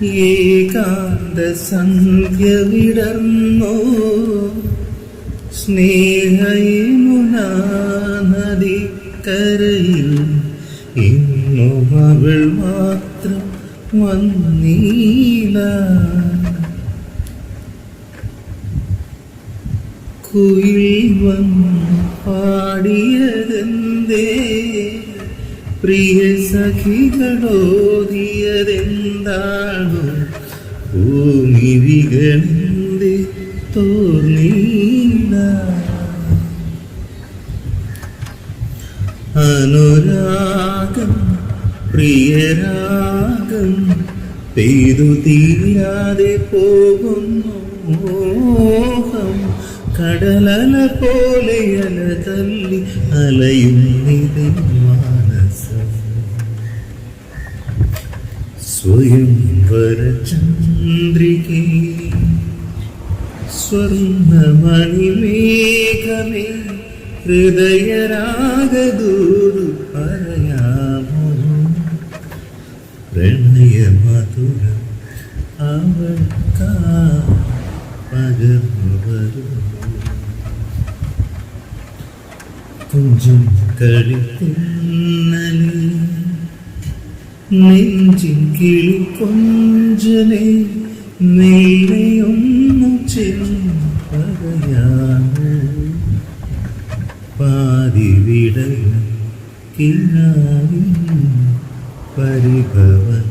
ഏകാന്ത സന്ധ്യ വിടർന്നോ സ്നേഹമുന കരയിൽ ഇന്നു അവൾ മാത്രം വന്നീല. കുയിൽ വന്ന് പാടിയതെന്തേ പ്രിയ സഖികളോതിയതെന്താണോ? ഭൂമിവികളെന്തേ തോന്നിയില്ല അനുരാഗം പ്രിയരാഗം പെയ്തു തീരാതെ പോകുന്നു മോഹം. കടലല പോലെ അല തല്ലി മാനസം സ്വയം വരചന്ദ്രികേ സ്വർണമണിമേഘമേ ഹൃദയരാഗദൂതു പറയാമോ? പ്രണയമധുരം അവൾക്കാ പകർന്നു വരുന്നു കുഞ്ചും കളിക്കുന്നലേ നെഞ്ചിൻ കിളി കൊഞ്ചനെ നീലയൊന്നു ചെന്ന് പാതി വിടയ കിനാവിൻ പരിഭവന